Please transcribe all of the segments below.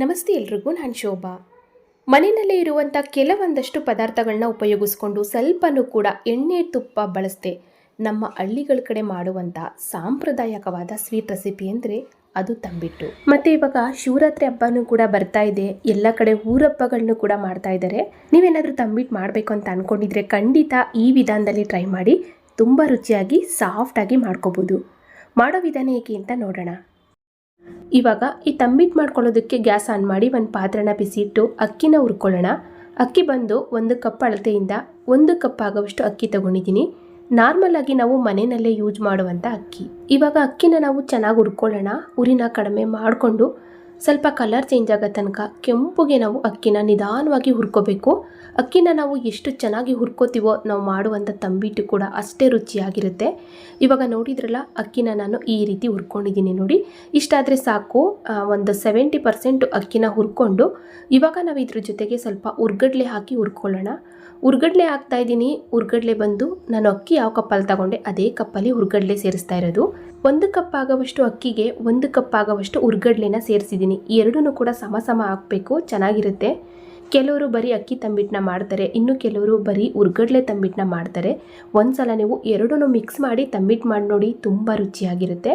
ನಮಸ್ತೆ ಎಲ್ರಿಗೂ, ನಾನು ಶೋಭಾ. ಮನೆಯಲ್ಲೇ ಇರುವಂಥ ಕೆಲವೊಂದಷ್ಟು ಪದಾರ್ಥಗಳನ್ನ ಉಪಯೋಗಿಸ್ಕೊಂಡು ಸ್ವಲ್ಪನೂ ಕೂಡ ಎಣ್ಣೆ ತುಪ್ಪ ಬಳಸದೆ ನಮ್ಮ ಹಳ್ಳಿಗಳ ಕಡೆ ಮಾಡುವಂಥ ಸಾಂಪ್ರದಾಯಿಕವಾದ ಸ್ವೀಟ್ ರೆಸಿಪಿ ಅಂದರೆ ಅದು ತಂಬಿಟ್ಟು. ಮತ್ತು ಇವಾಗ ಶಿವರಾತ್ರಿ ಹಬ್ಬನೂ ಕೂಡ ಬರ್ತಾ ಇದೆ, ಎಲ್ಲ ಕಡೆ ಊರಬ್ಬಗಳನ್ನು ಕೂಡ ಮಾಡ್ತಾ ಇದ್ದಾರೆ ನೀವೇನಾದರೂ ತಂಬಿಟ್ಟು ಮಾಡಬೇಕು ಅಂತ ಅಂದ್ಕೊಂಡಿದ್ರೆ ಖಂಡಿತ ಈ ವಿಧಾನದಲ್ಲಿ ಟ್ರೈ ಮಾಡಿ, ತುಂಬ ರುಚಿಯಾಗಿ ಸಾಫ್ಟಾಗಿ ಮಾಡ್ಕೋಬೋದು. ಮಾಡೋ ವಿಧಾನ ಹೇಗೆ ಅಂತ ನೋಡೋಣ. ಇವಾಗ ಈ ತಂಬಿಟ್ಟು ಮಾಡ್ಕೊಳ್ಳೋದಕ್ಕೆ ಗ್ಯಾಸ್ ಆನ್ ಮಾಡಿ ಒಂದು ಪಾತ್ರೆನ ಬಿಸಿಟ್ಟು ಅಕ್ಕಿನ ಹುರ್ಕೊಳ್ಳೋಣ. ಅಕ್ಕಿ ಬಂದು ಒಂದು ಕಪ್ ಅಳತೆಯಿಂದ ಒಂದು ಕಪ್ ಆಗೋವಷ್ಟು ಅಕ್ಕಿ ತಗೊಂಡಿದ್ದೀನಿ. ನಾರ್ಮಲ್ ಆಗಿ ನಾವು ಮನೆಯಲ್ಲೇ ಯೂಸ್ ಮಾಡುವಂಥ ಅಕ್ಕಿ. ಇವಾಗ ಅಕ್ಕಿನ ನಾವು ಚೆನ್ನಾಗಿ ಹುರ್ಕೊಳ್ಳೋಣ. ಉರಿನ ಕಡಿಮೆ ಮಾಡಿಕೊಂಡು ಸ್ವಲ್ಪ ಕಲರ್ ಚೇಂಜ್ ಆಗೋ ತನಕ ಕೆಂಪುಗೆ ನಾವು ಅಕ್ಕಿನ ನಿಧಾನವಾಗಿ ಹುರ್ಕೋಬೇಕು. ಅಕ್ಕಿನ ನಾವು ಎಷ್ಟು ಚೆನ್ನಾಗಿ ಹುರ್ಕೋತೀವೋ ನಾವು ಮಾಡುವಂಥ ತಂಬಿಟ್ಟು ಕೂಡ ಅಷ್ಟೇ ರುಚಿಯಾಗಿರುತ್ತೆ. ಇವಾಗ ನೋಡಿದ್ರಲ್ಲ, ಅಕ್ಕಿನ ನಾನು ಈ ರೀತಿ ಹುರ್ಕೊಂಡಿದ್ದೀನಿ ನೋಡಿ. ಇಷ್ಟಾದರೆ ಸಾಕು ಒಂದು ಸೆವೆಂಟಿ ಪರ್ಸೆಂಟ್ ಅಕ್ಕಿನ ಹುರ್ಕೊಂಡು. ಇವಾಗ ನಾವು ಇದ್ರ ಜೊತೆಗೆ ಸ್ವಲ್ಪ ಉರ್ಗಡ್ಲೆ ಹಾಕಿ ಹುರ್ಕೊಳ್ಳೋಣ. ಉರ್ಗಡ್ಲೆ ಹಾಕ್ತಾ ಇದ್ದೀನಿ, ಉರ್ಗಡ್ಲೆ ಬಂದು ನಾನು ಅಕ್ಕಿ ಯಾವ ಕಪ್ಪಲ್ಲಿ ತಗೊಂಡೆ, ಅದೇ ಕಪ್ಪಲ್ಲಿ ಉರ್ಗಡ್ಲೆ ಸೇರಿಸ್ತಾ ಇರೋದು. ಒಂದು ಕಪ್ ಆಗುವಷ್ಟು ಅಕ್ಕಿಗೆ, ಒಂದು ಕಪ್ ಆಗುವಷ್ಟು ಉರ್ಗಡ್ಲೆನ ಸೇರಿಸಿದ್ದೀನಿ. ಎರಡೂ ಕೂಡ ಸಮ ಸಮ ಹಾಕಬೇಕು, ಚೆನ್ನಾಗಿರುತ್ತೆ. ಕೆಲವರು ಬರೀ ಅಕ್ಕಿ ತಂಬಿಟ್ಟನ್ನ ಮಾಡ್ತಾರೆ, ಇನ್ನು ಕೆಲವರು ಬರೀ ಉರ್ಗಡ್ಲೆ ತಂಬಿಟ್ಟನ್ನ ಮಾಡ್ತಾರೆ. ಒಂದ್ಸಲ ನೀವು ಎರಡೂ ಮಿಕ್ಸ್ ಮಾಡಿ ತಂಬಿಟ್ಟು ಮಾಡಿ ನೋಡಿ, ತುಂಬ ರುಚಿಯಾಗಿರುತ್ತೆ.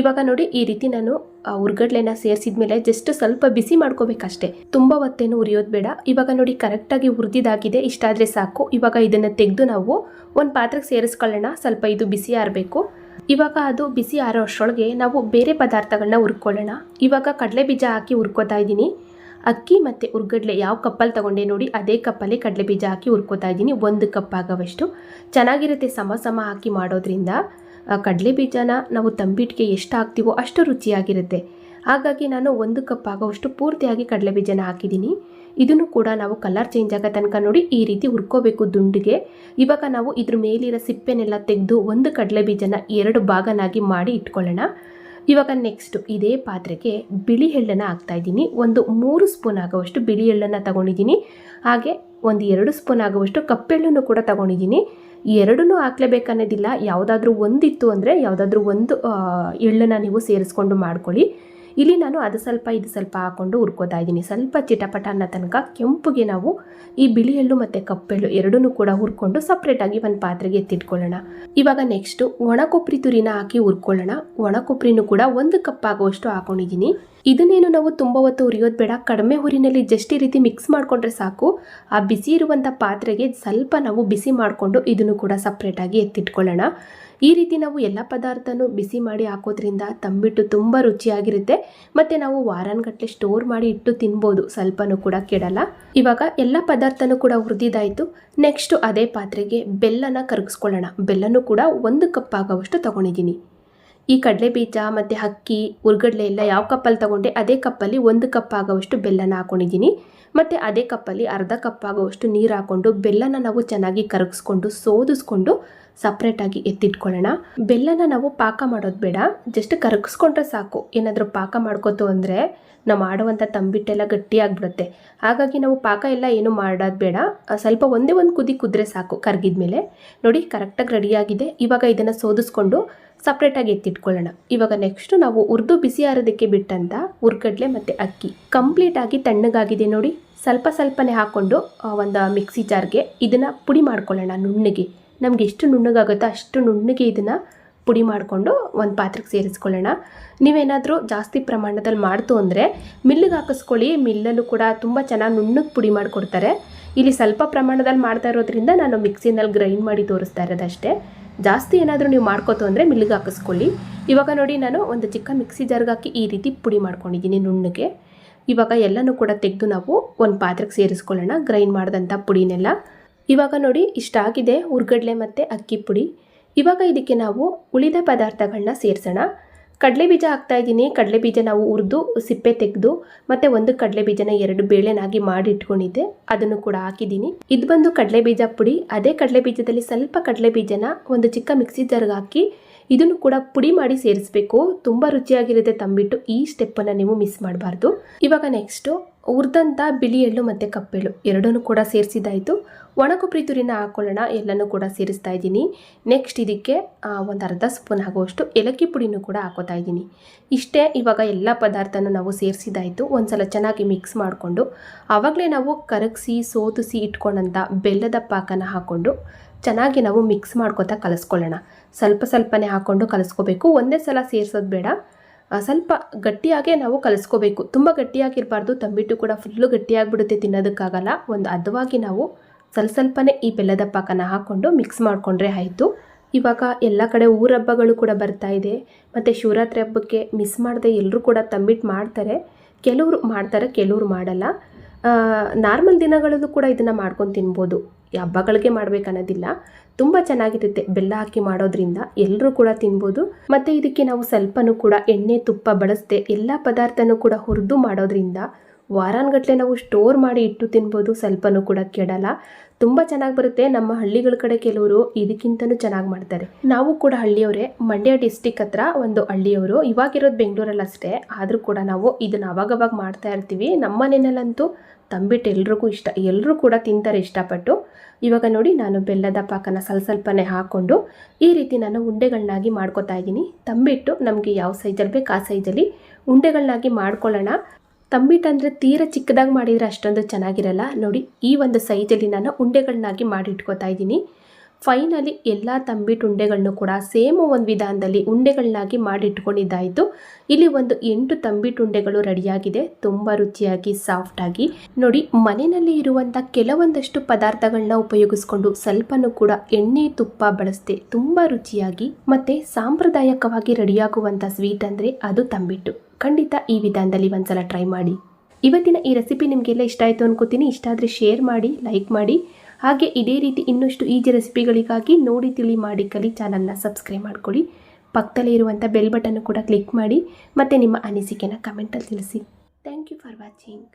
ಇವಾಗ ನೋಡಿ, ಈ ರೀತಿ ನಾನು ಉರ್ಗಡ್ಲೆನ ಸೇರಿಸಿದ ಮೇಲೆ ಜಸ್ಟ್ ಸ್ವಲ್ಪ ಬಿಸಿ ಮಾಡ್ಕೋಬೇಕಷ್ಟೇ. ತುಂಬ ಹೊತ್ತೇನು ಉರಿಯೋದು ಬೇಡ. ಇವಾಗ ನೋಡಿ, ಕರೆಕ್ಟಾಗಿ ಉರಿದಿದ್ದಾಗಿದೆ ಇಷ್ಟಾದರೆ ಸಾಕು. ಇವಾಗ ಇದನ್ನು ತೆಗೆದು ನಾವು ಒಂದು ಪಾತ್ರೆಗೆ ಸೇರಿಸ್ಕೊಳ್ಳೋಣ. ಸ್ವಲ್ಪ ಇದು ಬಿಸಿ ಆರಬೇಕು. ಇವಾಗ ಅದು ಬಿಸಿ ಆರೋ ಅಷ್ಟರೊಳಗೆ ನಾವು ಬೇರೆ ಪದಾರ್ಥಗಳನ್ನ ಹುರ್ಕೊಳ್ಳೋಣ. ಇವಾಗ ಕಡಲೆ ಬೀಜ ಹಾಕಿ ಹುರ್ಕೋತಾ ಇದ್ದೀನಿ. ಅಕ್ಕಿ ಮತ್ತು ಉರ್ಗಡ್ಲೆ ಯಾವ ಕಪ್ಪಲ್ಲಿ ತಗೊಂಡೆ ನೋಡಿ ಅದೇ ಕಪ್ಪಲ್ಲಿ ಕಡಲೆ ಬೀಜ ಹಾಕಿ ಹುರ್ಕೋತಾ ಇದ್ದೀನಿ. ಒಂದು ಕಪ್ ಆಗೋವಷ್ಟು. ಚೆನ್ನಾಗಿರುತ್ತೆ ಸಮ ಸಮ ಹಾಕಿ ಮಾಡೋದ್ರಿಂದ. ಕಡಲೆ ಬೀಜನ ನಾವು ತಂಬಿಟ್ಟಿಗೆ ಎಷ್ಟು ಹಾಕ್ತೀವೋ ಅಷ್ಟು ರುಚಿಯಾಗಿರುತ್ತೆ. ಹಾಗಾಗಿ ನಾನು ಒಂದು ಕಪ್ ಆಗೋವಷ್ಟು ಪೂರ್ತಿಯಾಗಿ ಕಡಲೆ ಬೀಜನ ಹಾಕಿದ್ದೀನಿ. ಇದನ್ನು ಕೂಡ ನಾವು ಕಲರ್ ಚೇಂಜ್ ಆಗೋ ತನಕ ನೋಡಿ ಈ ರೀತಿ ಹುರ್ಕೋಬೇಕು ದುಂಡಿಗೆ. ಇವಾಗ ನಾವು ಇದ್ರ ಮೇಲಿರೋ ಸಿಪ್ಪೆನೆಲ್ಲ ತೆಗೆದು ಒಂದು ಕಡಲೆ ಬೀಜನ ಎರಡು ಭಾಗನಾಗಿ ಮಾಡಿ ಇಟ್ಕೊಳ್ಳೋಣ. ಇವಾಗ ನೆಕ್ಸ್ಟ್ ಇದೇ ಪಾತ್ರೆಗೆ ಬಿಳಿ ಎಳ್ಳನ್ನು ಹಾಕ್ತಾ ಇದ್ದೀನಿ. ಒಂದು ಮೂರು ಸ್ಪೂನ್ ಆಗುವಷ್ಟು ಬಿಳಿ ಎಳ್ಳನ್ನು ತಗೊಂಡಿದ್ದೀನಿ. ಹಾಗೆ ಒಂದು ಎರಡು ಸ್ಪೂನ್ ಆಗುವಷ್ಟು ಕಪ್ಪೆಳ್ಳನ್ನು ಕೂಡ ತಗೊಂಡಿದ್ದೀನಿ. ಎರಡನ್ನೂ ಹಾಕ್ಲೇಬೇಕನ್ನೋದಿಲ್ಲ ಯಾವುದಾದ್ರೂ ಒಂದಿತ್ತು ಅಂದರೆ ಯಾವುದಾದ್ರೂ ಒಂದು ಎಳ್ಳನ್ನು ನೀವು ಸೇರಿಸ್ಕೊಂಡು ಮಾಡ್ಕೊಳ್ಳಿ. ಇಲ್ಲಿ ನಾನು ಅದು ಸ್ವಲ್ಪ, ಇದು ಸ್ವಲ್ಪ ಹಾಕ್ಕೊಂಡು ಹುರ್ಕೋತಾ ಇದ್ದೀನಿ. ಸ್ವಲ್ಪ ಚಿಟಪಟ ಅನ್ನೋ ತನಕ ಕೆಂಪುಗೆ ನಾವು ಈ ಬಿಳಿ ಎಳ್ಳು ಮತ್ತು ಕಪ್ಪೆಳ್ಳು ಎರಡನ್ನೂ ಕೂಡ ಹುರ್ಕೊಂಡು ಸಪ್ರೇಟಾಗಿ ಒಂದು ಪಾತ್ರೆಗೆ ಎತ್ತಿಟ್ಕೊಳ್ಳೋಣ. ಇವಾಗ ನೆಕ್ಸ್ಟು ಒಣ ಕೊಬ್ಬರಿ ತುರಿನ ಹಾಕಿ ಹುರ್ಕೊಳ್ಳೋಣ. ಒಣ ಕೊಬ್ಬರಿನೂ ಕೂಡ ಒಂದು ಕಪ್ ಆಗುವಷ್ಟು ಹಾಕೊಂಡಿದ್ದೀನಿ. ಇದನ್ನೇನು ನಾವು ತುಂಬ ಹೊತ್ತು ಉರಿಯೋದು ಬೇಡ. ಕಡಿಮೆ ಹುರಿನಲ್ಲಿ ಜಸ್ಟ್ ಈ ರೀತಿ ಮಿಕ್ಸ್ ಮಾಡಿಕೊಂಡ್ರೆ ಸಾಕು. ಆ ಬಿಸಿ ಇರುವಂಥ ಪಾತ್ರೆಗೆ ಸ್ವಲ್ಪ ನಾವು ಬಿಸಿ ಮಾಡಿಕೊಂಡು ಇದನ್ನು ಕೂಡ ಸಪ್ರೇಟಾಗಿ ಎತ್ತಿಟ್ಕೊಳ್ಳೋಣ. ಈ ರೀತಿ ನಾವು ಎಲ್ಲ ಪದಾರ್ಥನೂ ಬಿಸಿ ಮಾಡಿ ಹಾಕೋದ್ರಿಂದ ತಂಬಿಟ್ಟು ತುಂಬ ರುಚಿಯಾಗಿರುತ್ತೆ. ಮತ್ತು ನಾವು ವಾರಾನ್ಗಟ್ಟಲೆ ಸ್ಟೋರ್ ಮಾಡಿ ಇಟ್ಟು ತಿನ್ಬೋದು. ಸ್ವಲ್ಪನೂ ಕೂಡ ಕೆಡಲ್ಲ. ಇವಾಗ ಎಲ್ಲ ಪದಾರ್ಥನೂ ಕೂಡ ಹುರಿದಿದ್ದಾಯಿತು ನೆಕ್ಸ್ಟು ಅದೇ ಪಾತ್ರೆಗೆ ಬೆಲ್ಲನ ಕರಗಿಸ್ಕೊಳ್ಳೋಣ. ಬೆಲ್ಲನೂ ಕೂಡ ಒಂದು ಕಪ್ ಆಗೋವಷ್ಟು ತೊಗೊಂಡಿದ್ದೀನಿ. ಈ ಕಡಲೆ ಬೀಜ ಮತ್ತು ಅಕ್ಕಿ, ಉರ್ಗಡ್ಲೆ ಎಲ್ಲ ಯಾವ ಕಪ್ಪಲ್ಲಿ ತಗೊಂಡೆ ಅದೇ ಕಪ್ಪಲ್ಲಿ ಒಂದು ಕಪ್ ಆಗೋವಷ್ಟು ಬೆಲ್ಲನ ಹಾಕೊಂಡಿದ್ದೀನಿ. ಮತ್ತು ಅದೇ ಕಪ್ಪಲ್ಲಿ ಅರ್ಧ ಕಪ್ ಆಗೋವಷ್ಟು ನೀರು ಹಾಕ್ಕೊಂಡು ಬೆಲ್ಲನ ನಾವು ಚೆನ್ನಾಗಿ ಕರಗಿಸ್ಕೊಂಡು, ಸೋದಿಸ್ಕೊಂಡು ಸಪ್ರೇಟಾಗಿ ಎತ್ತಿಟ್ಕೊಳ್ಳೋಣ. ಬೆಲ್ಲನ ನಾವು ಪಾಕ ಮಾಡೋದು ಬೇಡ ಜಸ್ಟ್ ಕರಗಿಸ್ಕೊಂಡ್ರೆ ಸಾಕು. ಏನಾದರೂ ಪಾಕ ಮಾಡ್ಕೋತು ಅಂದರೆ ನಾವು ಮಾಡುವಂಥ ತಂಬಿಟ್ಟೆಲ್ಲ ಗಟ್ಟಿಯಾಗ್ಬಿಡುತ್ತೆ. ಹಾಗಾಗಿ ನಾವು ಪಾಕ ಎಲ್ಲ ಏನು ಮಾಡೋದು ಬೇಡ. ಸ್ವಲ್ಪ ಒಂದೇ ಒಂದು ಕುದಿ ಕುದ್ರೆ ಸಾಕು ಕರಗಿದ್ಮೇಲೆ. ನೋಡಿ ಕರೆಕ್ಟಾಗಿ ರೆಡಿಯಾಗಿದೆ ಇವಾಗ ಇದನ್ನು ಸೋದಿಸ್ಕೊಂಡು ಸಪ್ರೇಟಾಗಿ ಎತ್ತಿಟ್ಕೊಳ್ಳೋಣ. ಇವಾಗ ನೆಕ್ಸ್ಟ್ ನಾವು ಉರ್ದು ಬಿಸಿ ಆರೋದಕ್ಕೆ ಬಿಟ್ಟಂತ ಉರ್ಗಡ್ಲೆ ಮತ್ತು ಅಕ್ಕಿ. ಕಂಪ್ಲೀಟಾಗಿ ತಣ್ಣಗಾಗಿದೆ ನೋಡಿ. ಸ್ವಲ್ಪ ಸ್ವಲ್ಪನೇ ಹಾಕ್ಕೊಂಡು ಒಂದು ಮಿಕ್ಸಿ ಜಾರ್ಗೆ ಇದನ್ನು ಪುಡಿ ಮಾಡ್ಕೊಳ್ಳೋಣ ನುಣ್ಣಗೆ. ನಮ್ಗೆ ಎಷ್ಟು ನುಣ್ಣಗಾಗುತ್ತೋ ಅಷ್ಟು ನುಣ್ಣಗೆ ಇದನ್ನು ಪುಡಿ ಮಾಡಿಕೊಂಡು ಒಂದು ಪಾತ್ರೆಗೆ ಸೇರಿಸ್ಕೊಳ್ಳೋಣ. ನೀವೇನಾದರೂ ಜಾಸ್ತಿ ಪ್ರಮಾಣದಲ್ಲಿ ಮಾಡ್ತು ಅಂದರೆ ಮಿಲ್ಲಿಗೆ ಹಾಕಿಸ್ಕೊಳ್ಳಿ. ಮಿಲ್ಲಲ್ಲೂ ಕೂಡ ತುಂಬ ಚೆನ್ನಾಗಿ ನುಣ್ಣಗೆ ಪುಡಿ ಮಾಡಿಕೊಡ್ತಾರೆ. ಇಲ್ಲಿ ಸ್ವಲ್ಪ ಪ್ರಮಾಣದಲ್ಲಿ ಮಾಡ್ತಾ ಇರೋದ್ರಿಂದ ನಾನು ಮಿಕ್ಸಿನಲ್ಲಿ ಗ್ರೈಂಡ್ ಮಾಡಿ ತೋರಿಸ್ತಾ ಇರೋದಷ್ಟೇ. ಜಾಸ್ತಿ ಏನಾದರೂ ನೀವು ಮಾಡ್ಕೋತು ಅಂದರೆ ಮಿಲ್ಲಿಗೆ ಹಾಕಿಸ್ಕೊಳ್ಳಿ. ಇವಾಗ ನೋಡಿ ನಾನು ಒಂದು ಚಿಕ್ಕ ಮಿಕ್ಸಿ ಜಾರ್ಗೆ ಹಾಕಿ ಈ ರೀತಿ ಪುಡಿ ಮಾಡ್ಕೊಂಡಿದ್ದೀನಿ ನುಣ್ಣಗೆ. ಇವಾಗ ಎಲ್ಲನೂ ಕೂಡ ತೆಗೆದು ನಾವು ಒಂದು ಪಾತ್ರೆಗೆ ಸೇರಿಸ್ಕೊಳ್ಳೋಣ ಗ್ರೈಂಡ್ ಮಾಡಿದಂಥ ಪುಡಿನೆಲ್ಲ. ಇವಾಗ ನೋಡಿ ಇಷ್ಟಾಗಿದೆ ಹುರ್ಗಡ್ಲೆ ಮತ್ತು ಅಕ್ಕಿ ಪುಡಿ. ಇವಾಗ ಇದಕ್ಕೆ ನಾವು ಉಳಿದ ಪದಾರ್ಥಗಳನ್ನ ಸೇರಿಸೋಣ. ಕಡಲೆ ಬೀಜ ಹಾಕ್ತಾ ಇದ್ದೀನಿ. ಕಡಲೆ ಬೀಜ ನಾವು ಹುರಿದು, ಸಿಪ್ಪೆ ತೆಗೆದು, ಮತ್ತು ಒಂದು ಕಡಲೆ ಬೀಜನ ಎರಡು ಬೇಳೆನಾಗಿ ಮಾಡಿ ಇಟ್ಕೊಂಡಿದ್ದೆ. ಅದನ್ನು ಕೂಡ ಹಾಕಿದ್ದೀನಿ. ಇದು ಬಂದು ಕಡಲೆ ಬೀಜ ಪುಡಿ, ಅದೇ ಕಡಲೆ ಬೀಜದಲ್ಲಿ ಸ್ವಲ್ಪ ಕಡಲೆ ಬೀಜನ ಒಂದು ಚಿಕ್ಕ ಮಿಕ್ಸಿ ಜಾರ್ಗೆ ಹಾಕಿ ಇದನ್ನು ಕೂಡ ಪುಡಿ ಮಾಡಿ ಸೇರಿಸಬೇಕು. ತುಂಬ ರುಚಿಯಾಗಿರುತ್ತೆ ತಂಬಿಟ್ಟು. ಈ ಸ್ಟೆಪ್ಪನ್ನು ನೀವು ಮಿಸ್ ಮಾಡಬಾರ್ದು. ಇವಾಗ ನೆಕ್ಸ್ಟು ಹುರಿದಂಥ ಬಿಳಿ ಎಳ್ಳು ಮತ್ತು ಕಪ್ಪೆಳ್ಳು ಎರಡನ್ನೂ ಕೂಡ ಸೇರಿಸಿದಾಯಿತು ಒಣಕೊಬ್ಬರಿ ತುರಿನ ಹಾಕೊಳ್ಳೋಣ. ಎಲ್ಲನೂ ಕೂಡ ಸೇರಿಸ್ತಾ ಇದ್ದೀನಿ. ನೆಕ್ಸ್ಟ್ ಇದಕ್ಕೆ ಒಂದು ಅರ್ಧ ಸ್ಪೂನ್ ಆಗುವಷ್ಟು ಏಲಕ್ಕಿ ಪುಡಿನೂ ಕೂಡ ಹಾಕೋತಾ ಇದ್ದೀನಿ. ಇಷ್ಟೇ ಇವಾಗ ಎಲ್ಲ ಪದಾರ್ಥನೂ ನಾವು ಸೇರಿಸಿದಾಯಿತು ಒಂದ್ಸಲ ಚೆನ್ನಾಗಿ ಮಿಕ್ಸ್ ಮಾಡಿಕೊಂಡು. ಆವಾಗಲೇ ನಾವು ಕರಗಿಸಿ, ಸೋತಿಸಿ ಇಟ್ಕೊಂಡಂಥ ಬೆಲ್ಲದ ಪಾಕನ ಹಾಕ್ಕೊಂಡು ಚೆನ್ನಾಗಿ ನಾವು ಮಿಕ್ಸ್ ಮಾಡ್ಕೊತಾ ಕಲಿಸ್ಕೊಳ್ಳೋಣ. ಸ್ವಲ್ಪ ಸ್ವಲ್ಪನೇ ಹಾಕ್ಕೊಂಡು ಕಲಿಸ್ಕೋಬೇಕು. ಒಂದೇ ಸಲ ಸೇರಿಸೋದು ಬೇಡ. ಸ್ವಲ್ಪ ಗಟ್ಟಿಯಾಗೆ ನಾವು ಕಲಿಸ್ಕೋಬೇಕು. ತುಂಬ ಗಟ್ಟಿಯಾಗಿರಬಾರ್ದು. ತಂಬಿಟ್ಟು ಕೂಡ ಫುಲ್ಲು ಗಟ್ಟಿಯಾಗಿಬಿಡುತ್ತೆ, ತಿನ್ನೋದಕ್ಕಾಗಲ್ಲ. ಒಂದು ಹದವಾಗಿ ನಾವು ಸ್ವಲ್ಪ ಸ್ವಲ್ಪನೇ ಈ ಬೆಲ್ಲದ ಪಾಕನ ಹಾಕ್ಕೊಂಡು ಮಿಕ್ಸ್ ಮಾಡಿಕೊಂಡ್ರೆ ಆಯಿತು. ಇವಾಗ ಎಲ್ಲ ಕಡೆ ಊರ ಹಬ್ಬಗಳು ಕೂಡ ಬರ್ತಾ ಇದೆ. ಮತ್ತು ಶಿವರಾತ್ರಿ ಹಬ್ಬಕ್ಕೆ ಮಿಸ್ ಮಾಡದೆ ಎಲ್ಲರೂ ಕೂಡ ತಂಬಿಟ್ಟು ಮಾಡ್ತಾರೆ. ಕೆಲವರು ಮಾಡ್ತಾರೆ, ಕೆಲವರು ಮಾಡಲ್ಲ. ನಾರ್ಮಲ್ ದಿನಗಳಲ್ಲೂ ಕೂಡ ಇದನ್ನು ಮಾಡ್ಕೊಂಡು ತಿನ್ಬೋದು. ಹಬ್ಬಗಳಿಗೆ ಮಾಡ್ಬೇಕನ್ನೋದಿಲ್ಲ ತುಂಬ ಚೆನ್ನಾಗಿರುತ್ತೆ ಬೆಲ್ಲ ಹಾಕಿ ಮಾಡೋದ್ರಿಂದ. ಎಲ್ಲರೂ ಕೂಡ ತಿನ್ಬೋದು. ಮತ್ತು ಇದಕ್ಕೆ ನಾವು ಸ್ವಲ್ಪನೂ ಕೂಡ ಎಣ್ಣೆ ತುಪ್ಪ ಬಳಸದೆ ಎಲ್ಲ ಪದಾರ್ಥನೂ ಕೂಡ ಹುರಿದು ಮಾಡೋದ್ರಿಂದ ವಾರಾನ್ಗಟ್ಲೆ ನಾವು ಸ್ಟೋರ್ ಮಾಡಿ ಇಟ್ಟು ತಿನ್ಬೋದು, ಸ್ವಲ್ಪನೂ ಕೂಡ ಕೆಡಲ್ಲ. ತುಂಬ ಚೆನ್ನಾಗಿ ಬರುತ್ತೆ. ನಮ್ಮ ಹಳ್ಳಿಗಳ ಕಡೆ ಕೆಲವರು ಇದಕ್ಕಿಂತನೂ ಚೆನ್ನಾಗಿ ಮಾಡ್ತಾರೆ. ನಾವು ಕೂಡ ಹಳ್ಳಿಯವರೇ, ಮಂಡ್ಯ ಡಿಸ್ಟಿಕ್ ಹತ್ರ ಒಂದು ಹಳ್ಳಿಯವರು. ಇವಾಗಿರೋದು ಬೆಂಗಳೂರಲ್ಲಿ ಅಷ್ಟೇ. ಆದರೂ ಕೂಡ ನಾವು ಇದನ್ನು ಅವಾಗವಾಗ ಮಾಡ್ತಾ ಇರ್ತೀವಿ. ನಮ್ಮ ಮನೆಯಲ್ಲಂತೂ ತಂಬಿಟ್ಟು ಎಲ್ರಿಗೂ ಇಷ್ಟ ಎಲ್ಲರೂ ಕೂಡ ತಿಂತಾರೆ ಇಷ್ಟಪಟ್ಟು. ಇವಾಗ ನೋಡಿ, ನಾನು ಬೆಲ್ಲದ ಪಾಕನ ಸ್ವಲ್ಪ ಸ್ವಲ್ಪನೇ ಹಾಕ್ಕೊಂಡು ಈ ರೀತಿ ನಾನು ಉಂಡೆಗಳನ್ನಾಗಿ ಮಾಡ್ಕೊತಾ ಇದ್ದೀನಿ. ತಂಬಿಟ್ಟು ನಮಗೆ ಯಾವ ಸೈಜಲ್ಲಿ ಬೇಕು ಆ ಸೈಜಲ್ಲಿ ಉಂಡೆಗಳನ್ನಾಗಿ ಮಾಡ್ಕೊಳ್ಳೋಣ. ತಂಬಿಟ್ಟು ಅಂದರೆ ತೀರ ಚಿಕ್ಕದಾಗಿ ಮಾಡಿದರೆ ಅಷ್ಟೊಂದು ಚೆನ್ನಾಗಿರಲ್ಲ. ನೋಡಿ, ಈ ಒಂದು ಸೈಜಲ್ಲಿ ನಾನು ಉಂಡೆಗಳನ್ನಾಗಿ ಮಾಡಿ ಇಟ್ಕೋತಾ ಇದ್ದೀನಿ. ಫೈನಲಿ ಎಲ್ಲ ತಂಬಿಟ್ಟು ಉಂಡೆಗಳನ್ನು ಕೂಡ ಸೇಮ್ ಒಂದು ವಿಧಾನದಲ್ಲಿ ಉಂಡೆಗಳನ್ನಾಗಿ ಮಾಡಿಟ್ಕೊಂಡಿದ್ದಾಯಿತು. ಇಲ್ಲಿ ಒಂದು ಎಂಟು ತಂಬಿಟ್ಟು ಉಂಡೆಗಳು ರೆಡಿಯಾಗಿದೆ. ತುಂಬ ರುಚಿಯಾಗಿ, ಸಾಫ್ಟಾಗಿ. ನೋಡಿ, ಮನೆಯಲ್ಲಿ ಇರುವಂಥ ಕೆಲವೊಂದಷ್ಟು ಪದಾರ್ಥಗಳನ್ನ ಉಪಯೋಗಿಸ್ಕೊಂಡು ಸ್ವಲ್ಪನೂ ಕೂಡ ಎಣ್ಣೆ, ತುಪ್ಪ ಬಳಸದೆ ತುಂಬ ರುಚಿಯಾಗಿ ಮತ್ತು ಸಾಂಪ್ರದಾಯಿಕವಾಗಿ ರೆಡಿಯಾಗುವಂಥ ಸ್ವೀಟ್ ಅಂದರೆ ಅದು ತಂಬಿಟ್ಟು. ಖಂಡಿತ ಈ ವಿಧಾನದಲ್ಲಿ ಒಂದ್ಸಲ ಟ್ರೈ ಮಾಡಿ. ಇವತ್ತಿನ ಈ ರೆಸಿಪಿ ನಿಮಗೆಲ್ಲ ಇಷ್ಟ ಆಯಿತು ಅನ್ಕೋತೀನಿ. ಇಷ್ಟ ಆದರೆ ಶೇರ್ ಮಾಡಿ ಲೈಕ್ ಮಾಡಿ. ಹಾಗೆ ಇದೇ ರೀತಿ ಇನ್ನಷ್ಟು ಈಜಿ ರೆಸಿಪಿಗಳಿಗಾಗಿ ನೋಡಿ, ತಿಳಿ, ಮಾಡಿ ಕಲಿ ಚಾನಲ್ನ ಸಬ್ಸ್ಕ್ರೈಬ್ ಮಾಡ್ಕೊಳ್ಳಿ. ಪಕ್ಕದಲ್ಲಿ ಇರುವಂಥ ಬೆಲ್ ಬಟನ್ನು ಕೂಡ ಕ್ಲಿಕ್ ಮಾಡಿ. ಮತ್ತು ನಿಮ್ಮ ಅನಿಸಿಕೆನ ಕಮೆಂಟಲ್ಲಿ ತಿಳಿಸಿ. Thank you for watching